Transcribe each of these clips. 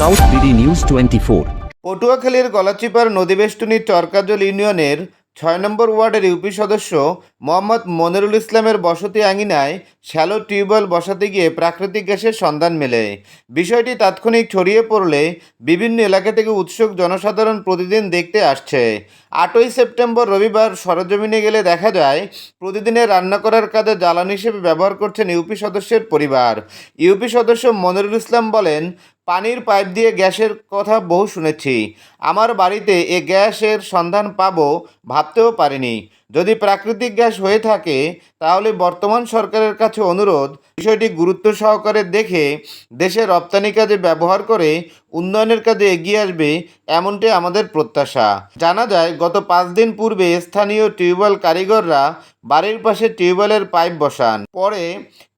South BD news twenty four পটুয়াখালীর গলাচিপার নদীবেষ্টনী চরকাজল ইউনিয়নের ছয় নম্বর ওয়ার্ডের ইউপি সদস্য মোহাম্মদ মনিরুল ইসলামের বসতি আঙিনায় শ্যালো টিউবওয়েল বসাতে গিয়ে প্রাকৃতিক গ্যাসের সন্ধান মেলে। বিষয়টি তাৎক্ষণিক ছড়িয়ে পড়লে বিভিন্ন এলাকা থেকে উৎসুক জনসাধারণ প্রতিদিন দেখতে আসছে। আটই সেপ্টেম্বর রবিবার সরজমিনে গেলে দেখা যায়, প্রতিদিনের রান্না করার কাজে জ্বালানি হিসেবে ব্যবহার করছেন ইউপি সদস্যের পরিবার। ইউপি সদস্য মনিরুল ইসলাম বলেন পানির পাইপ দিয়ে গ্যাসের কথা বহু শুনেছি। আমার বাড়িতে এ গ্যাসের সন্ধান পাবো ভাবতেও পারিনি। যদি প্রাকৃতিক গ্যাস হয়ে থাকে, তাহলে বর্তমান সরকারের কাছে অনুরোধ, বিষয়টি গুরুত্ব সহকারে দেখে দেশে রপ্তানি কাজে ব্যবহার করে উন্নয়নের কাজে এগিয়ে আসবে এমনটি আমাদের প্রত্যাশা। জানা যায়, গত পাঁচ দিন পূর্বে স্থানীয় টিউবওয়েল কারিগররা বাড়ির পাশে টিউবওয়েলের পাইপ বসান। পরে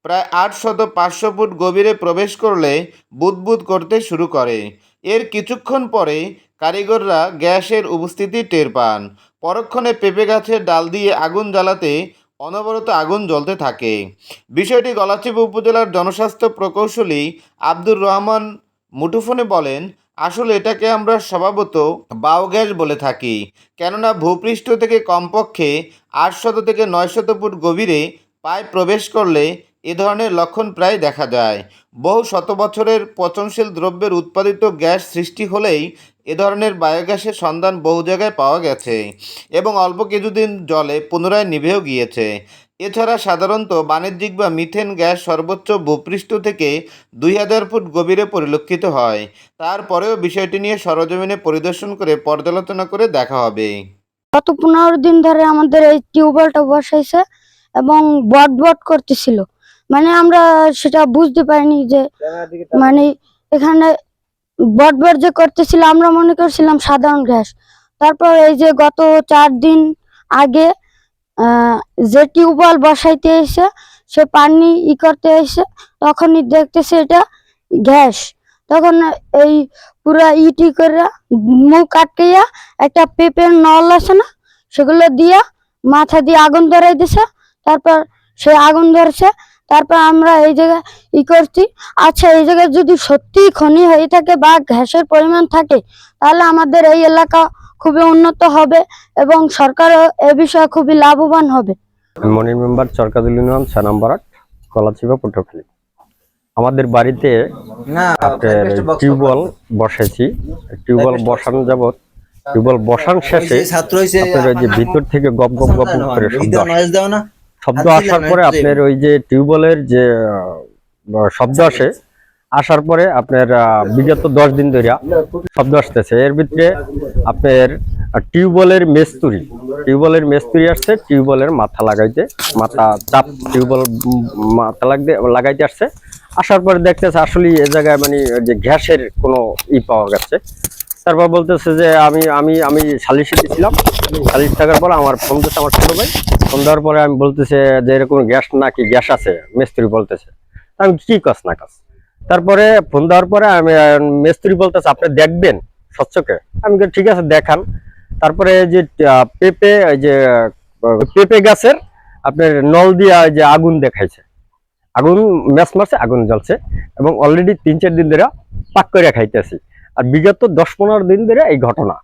প্রায় আট শত পাঁচশো ফুট গভীরে প্রবেশ করলে বুদবুদ করতে শুরু করে। এর কিছুক্ষণ পরে কারিগররা গ্যাসের উপস্থিতি টের পান। পরক্ষণে পেঁপে গাছের ডাল দিয়ে আগুন জ্বালাতে অনবরত আগুন জ্বলতে থাকে। বিষয়টি গলাচিপ উপজেলার জনস্বাস্থ্য প্রকৌশলী আব্দুর রহমান মুঠোফোনে বলেন, আসলে এটাকে আমরা স্বভাবত বায়োগ্যাস বলে থাকি। কেননা ভূপৃষ্ঠ থেকে কমপক্ষে আটশত থেকে নয়শত ফুট গভীরে পায়ে প্রবেশ করলে এ ধরনের লক্ষণ প্রায় দেখা যায়। বহু শত বছরের পচনশীল দ্রব্যের উৎপাদিত গ্যাস সৃষ্টি হলেই এ ধরনের বায়োগ্যাসের সন্ধান বহু জায়গায় পাওয়া গেছে এবং অল্প কিছুদিন জলে পুনরায় নিভেও গিয়েছে। এছাড়া সাধারণত বাণিজ্যিক বা মিথেন গ্যাস সর্বোচ্চ ভূপৃষ্ঠ থেকে দুই হাজার ফুট গভীরে পরিলক্ষিত হয়। তারপরেও বিষয়টি নিয়ে সরজমিনে পরিদর্শন করে পর্যালোচনা করে দেখা হবে। গত পনেরো দিন ধরে আমাদের এই টিউবওয়েলটা বসাইছে এবং বট বট করতেছিল। মানে আমরা সেটা বুঝতে পারিনি যে মানে এখানে বট বট যে করতেছিল, আমরা মনে করছিলাম সাধারণ গ্যাস। তারপর এই যে গত চার দিন আগে যে টিউবওয়েল বসাইতে এসে, সে পানি ই করতে এসে, তখনই দেখতেছে এটা গ্যাস। তখন এই পুরা ইটি করে মুখ আটকাইয়া একটা পেঁপের নল আছে না, সেগুলো দিয়া মাথা দিয়ে আগুন ধরাই দিছে তারপর সে আগুন ধরছে তারপর আমরা এই জায়গায় ই করছি। আচ্ছা এই জায়গায় যদি সত্যি খনি হয়ে থাকে বা গ্যাসের পরিমাণ থাকে তাহলে আমাদের এই এলাকা খুবই উন্নত হবে এবং সরকারও এ বিষয়ে খুবই লাভবান হবে। মনির মেম্বার চরকাদুল ইউনিয়ন ছয় নম্বর আট কলাচিপা পটুয়াখালী। আমাদের বাড়িতে টিউবওয়েল বসাইছি। টিউবওয়েল বসানো যাবত টিউবওয়েল বসান শেষে ছাত্র হইছে আপনার যে ভিতর থেকে গপ গপ গপ করে শব্দ আসে। নয়েজ দাও না। শব্দ আসার পরে আপনার ওই যে টিউবওয়েলের যে শব্দ আসে আসার পরে আপনার বিগত দশ দিন ধরে শব্দ আসতেছে। এর ভিতরে আপনার টিউবওয়েলের মেস্তুরি টিউবওয়েলের মেস্তুরি আসছে টিউবওয়েলের মাথা লাগাইতে মাথা চাপ টিউবওয়েল মাথা লাগতে লাগাইতে আসছে। আসার পরে দেখতেছে আসলে এ জায়গায় মানে যে গ্যাসের কোনো ই পাওয়া গেছে। তারপর বলতেছে যে আমি আমি আমি সালিশে দিয়েছিলাম সালিশ থাকার পর আমার ফোন দিচ্ছে আমার ছোট ভাই। ফোন দেওয়ার পরে আমি বলতেছে যে এরকম গ্যাস নাকি গ্যাস আছে? মিস্ত্রি বলতেছে। আমি কি কাজ না কাজ তারপরে ফোন দেওয়ার পরে আমি মিস্ত্রি বলতেছে, আপনি দেখবেন স্বচ্ছকে? আমি ঠিক আছে, দেখান। তারপরে যে পেঁপে যে পেঁপে গাছের আপনার নল দিয়া যে আগুন দেখাইছে। আগুন ম্যাচ মারছে, আগুন জ্বলছে এবং অলরেডি তিন চার দিন ধরে পাক করে খাইতেছি। আর বিগত দশ পনেরো দিন ধরে এই ঘটনা।